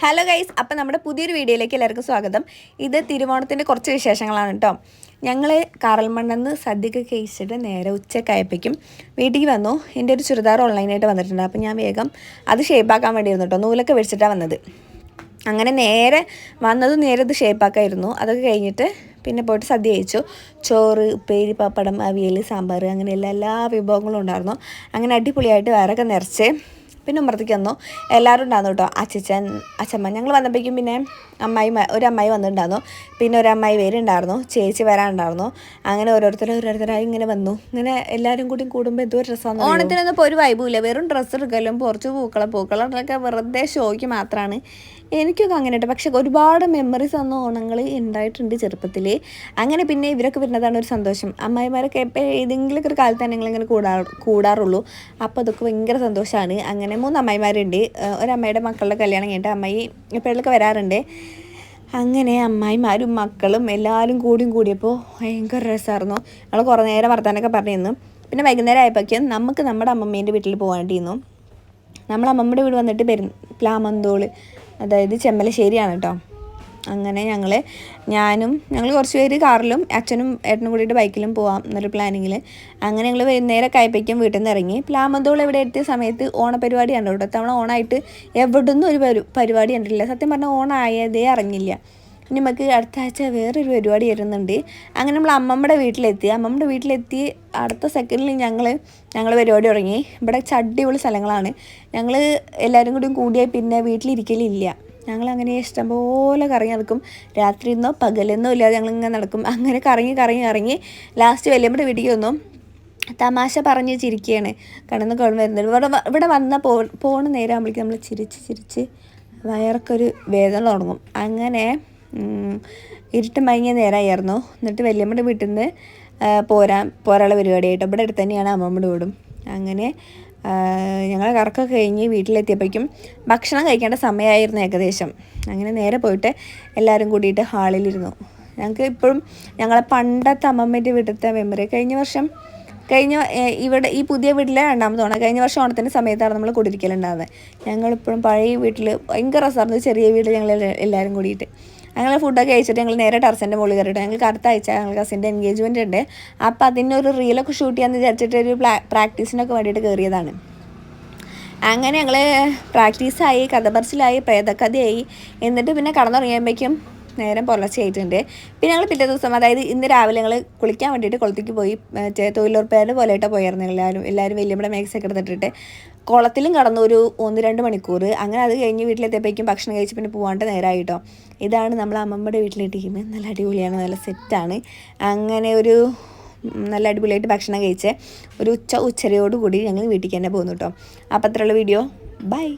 Hello guys അപ്പം നമ്മുടെ പുതിയൊരു വീഡിയോയിലേക്ക് എല്ലാവർക്കും സ്വാഗതം. ഇത് തിരുവോണത്തിന്റെ കുറച്ച് വിശേഷങ്ങളാണ് കേട്ടോ. ഞങ്ങൾ കാറൽമണ്ണെന്ന് സദ്യക്ക് കഴിച്ചിട്ട് നേരെ ഉച്ചക്കായപ്പോഴേക്കും വീട്ടിൽ വന്നു. എന്റെ ഒരു ചുരിദാർ ഓൺലൈനായിട്ട് വന്നിട്ടുണ്ട്. അപ്പം ഞാൻ വേഗം അത് ഷേപ്പാക്കാൻ വേണ്ടിയിരുന്നു കേട്ടോ നൂലൊക്കെ വെച്ചിട്ടാണ് വന്നത്. അങ്ങനെ നേരെ വന്നത് നേരെ ഇത് ഷേപ്പാക്കായിരുന്നു അതൊക്കെ കഴിഞ്ഞിട്ട് പിന്നെ പോയിട്ട് സദ്യ കഴിച്ചു. ചോറ് ഉപ്പേരി പപ്പടം അവിയൽ സാമ്പാർ അങ്ങനെ എല്ലാ എല്ലാ വിഭവങ്ങളും ഉണ്ടായിരുന്നു. അങ്ങനെ അടിപൊളിയായിട്ട് വേറൊക്കെ നിറച്ച് പിന്നെ ഉമ്മറത്തേക്ക് വന്നു. എല്ലാവരും ഉണ്ടായിരുന്നു കേട്ടോ അച്ഛൻ അച്ഛമ്മ. ഞങ്ങൾ വന്നപ്പോഴേക്കും പിന്നെ അമ്മായി ഒരു അമ്മായി വന്നിട്ടുണ്ടായിരുന്നു. പിന്നെ ഒരു വരുന്നുണ്ടായിരുന്നു ചേച്ചി വരാനുണ്ടായിരുന്നു. അങ്ങനെ ഓരോരുത്തരും ഓരോരുത്തരായി ഇങ്ങനെ വന്നു. ഇങ്ങനെ എല്ലാവരും കൂടി കൂടുമ്പോൾ എന്തോ ഒരു രസമാണ് ഓണത്തിനൊന്നും ഇപ്പോൾ ഒരു വൈബുമില്ല വെറും ഡ്രസ്സ് എടുക്കലും കുറച്ച് പൂക്കളം പൂക്കളൊക്കെ വെറുതെ ഷോയ്ക്ക് മാത്രമാണ് എനിക്കൊക്കെ അങ്ങനെ ഉണ്ട് പക്ഷെ ഒരുപാട് മെമ്മറീസ് വന്ന ഓണങ്ങൾ ഉണ്ടായിട്ടുണ്ട് ചെറുപ്പത്തിൽ അങ്ങനെ പിന്നെ ഇവരൊക്കെ വരുന്നതാണ് ഒരു സന്തോഷം. അമ്മായിമാരൊക്കെ എപ്പോൾ ഏതെങ്കിലുമൊക്കെ ഒരു കാലത്ത് തന്നെ ഇങ്ങനെ കൂടാ കൂടാറുള്ളൂ. അപ്പോൾ അതൊക്കെ ഭയങ്കര സന്തോഷമാണ് അങ്ങനെ മൂന്ന് അമ്മായിമാരുണ്ട് ഒരമ്മയുടെ മക്കളുടെ കല്യാണം കഴിഞ്ഞിട്ട് അമ്മായി എപ്പോഴൊക്കെ വരാറുണ്ട്. അങ്ങനെ അമ്മായിമാരും മക്കളും എല്ലാവരും കൂടിയും കൂടിയപ്പോൾ ഭയങ്കര രസമായിരുന്നു ഞങ്ങൾ കുറേ നേരം വർത്താനൊക്കെ പറഞ്ഞിരുന്നു. പിന്നെ വൈകുന്നേരം ആയപ്പോഴേക്കും നമുക്ക് നമ്മുടെ അമ്മമ്മേന്റെ വീട്ടിൽ പോകേണ്ടിയിരുന്നു നമ്മൾ വീട് വന്നിട്ട് പെരു പ്ലാമന്തോൾ അതായത് ചെമ്മലശ്ശേരിയാണ് കേട്ടോ അങ്ങനെ ഞങ്ങൾ ഞാനും ഞങ്ങൾ കുറച്ച് പേര് കാറിലും അച്ഛനും ഏട്ടനും കൂടിയിട്ട് ബൈക്കിലും പോവാം എന്നൊരു പ്ലാനിങ്ങിൽ അങ്ങനെ ഞങ്ങൾ വൈകുന്നേരം കയ്പയ്ക്കും വീട്ടിൽ നിന്ന് ഇറങ്ങി. പ്ലാമന്തോൾ ഇവിടെ എത്തിയ സമയത്ത് ഓണപരിപാടിയാണ് കേട്ടോ. തവണ ഓണായിട്ട് എവിടുന്നും ഒരു പരി പരിപാടി കണ്ടിട്ടില്ല. സത്യം പറഞ്ഞാൽ ഓണായതേ അറിഞ്ഞില്ല. ഇനി നമുക്ക് അടുത്ത ആഴ്ച വേറൊരു പരിപാടി വരുന്നുണ്ട്. അങ്ങനെ നമ്മൾ അമ്മമ്മയുടെ വീട്ടിലെത്തി. അമ്മമ്മയുടെ വീട്ടിലെത്തി അടുത്ത സെക്കൻഡിൽ ഞങ്ങൾ ഞങ്ങൾ പരിപാടി തുടങ്ങി. ഇവിടെ ചടിയുള്ള സ്ഥലങ്ങളാണ്. ഞങ്ങൾ എല്ലാവരും കൂടിയും കൂടിയാൽ പിന്നെ വീട്ടിലിരിക്കലില്ല. ഞങ്ങൾ അങ്ങനെ ഇഷ്ടംപോലെ കറങ്ങി നടക്കും. രാത്രി രാത്രിയെന്നോ പകലെന്നോ ഇല്ലാതെ ഞങ്ങൾ ഇങ്ങനെ നടക്കും. അങ്ങനെ കറങ്ങി കറങ്ങി കറങ്ങി ലാസ്റ്റ് വലിയമ്മയുടെ വീട്ടിൽ വന്നു തമാശ പറഞ്ഞ് ചിരിക്കുകയാണ്. കടന്ന് കൊണ്ട് വരുന്നത്. ഇവിടെ ഇവിടെ വന്ന പോ പോണ നേരം ആകുമ്പോഴേക്കും നമ്മൾ ചിരിച്ച് ചിരിച്ച് വയറൊക്കൊരു വേദന തുടങ്ങും. അങ്ങനെ ഇരുട്ട് മയങ്ങിയ നേരമായിരുന്നു എന്നിട്ട് വല്യമ്മയുടെ വീട്ടിൽ നിന്ന് പോരാൻ പോരാനുള്ള പരിപാടിയായിട്ട്. ഇവിടെ അടുത്ത് തന്നെയാണ് അമ്മമ്മയുടെ വീടും. അങ്ങനെ ഞങ്ങൾ കറക്കൊക്കെ കഴിഞ്ഞ് വീട്ടിലെത്തിയപ്പോഴേക്കും ഭക്ഷണം കഴിക്കേണ്ട സമയമായിരുന്നു ഏകദേശം. അങ്ങനെ നേരെ പോയിട്ട് എല്ലാവരും കൂടിയിട്ട് ഹാളിലിരുന്നു. ഞങ്ങൾക്ക് ഇപ്പോഴും ഞങ്ങളെ പണ്ടത്തെ അമ്മമ്മേന്റെ വീട്ടിലത്തെ മെമ്മറി കഴിഞ്ഞ വർഷം കഴിഞ്ഞ ഇവിടെ ഈ പുതിയ വീട്ടിലെ രണ്ടാമത് ഓണം കഴിഞ്ഞ വർഷം ഓണത്തിന്റെ സമയത്താണ് നമ്മൾ കുടിരിക്കലുണ്ടാകുന്നത് ഞങ്ങളിപ്പോഴും പഴയ വീട്ടിൽ ഭയങ്കര രസമായിരുന്നു ചെറിയ വീട്ടിൽ ഞങ്ങൾ എല്ലാവരും കൂടിയിട്ട്. ഞങ്ങൾ ഫുഡൊക്കെ കഴിച്ചിട്ട് ഞങ്ങൾ നേരെ ടെറസിന്റെ മുകളിൽ കയറിയിട്ട് ഞങ്ങൾക്ക് അടുത്ത ആഴ്ച ഞങ്ങൾ കസിന്റെ എൻഗേജ്മെന്റ് ഉണ്ട്. അപ്പോൾ അതിനൊരു റീലൊക്കെ ഷൂട്ട് ചെയ്യാമെന്ന് വിചാരിച്ചിട്ട് ഒരു പ്രാക്ടീസിനൊക്കെ വേണ്ടിയിട്ട് കയറിയതാണ് അങ്ങനെ ഞങ്ങൾ പ്രാക്ടീസായി കഥ പറച്ചിലായി പ്രേതകഥയായി. എന്നിട്ട് പിന്നെ കടന്നുറങ്ങിയപ്പോഴേക്കും നേരം പുലർച്ചയായിട്ടുണ്ട് പിന്നെ ഞങ്ങൾ പിറ്റേ ദിവസം അതായത് ഇന്ന് രാവിലെ ഞങ്ങൾ കുളിക്കാൻ വേണ്ടിയിട്ട് കുളത്തേക്ക് പോയി മറ്റേ തൊഴിലുറപ്പേരുടെ പോലെയായിട്ട് പോയായിരുന്നു എല്ലാവരും എല്ലാവരും വലിയമ്മയുടെ മേക്സൊക്കെ എടുത്തിട്ടിട്ട്. കുളത്തിലും കടന്നു ഒരു ഒന്ന് രണ്ട് മണിക്കൂർ. അങ്ങനെ അത് കഴിഞ്ഞ് വീട്ടിലെത്തിയപ്പോഴേക്കും ഭക്ഷണം കഴിച്ച് പിന്നെ പോകാണ്ട് നേരമായിട്ടോ ഇതാണ് നമ്മൾ അമ്മമ്മയുടെ വീട്ടിലെ ടീം നല്ല അടിപൊളിയാണ് നല്ല സെറ്റാണ്. അങ്ങനെ ഒരു നല്ല അടിപൊളിയായിട്ട് ഭക്ഷണം കഴിച്ച് ഒരു ഉച്ച ഉച്ചരയോടുകൂടി ഞങ്ങൾ വീട്ടിലേക്ക് തന്നെ പോകുന്നു കേട്ടോ അപ്പോൾ അത്രയുള്ള വീഡിയോ. ബൈ.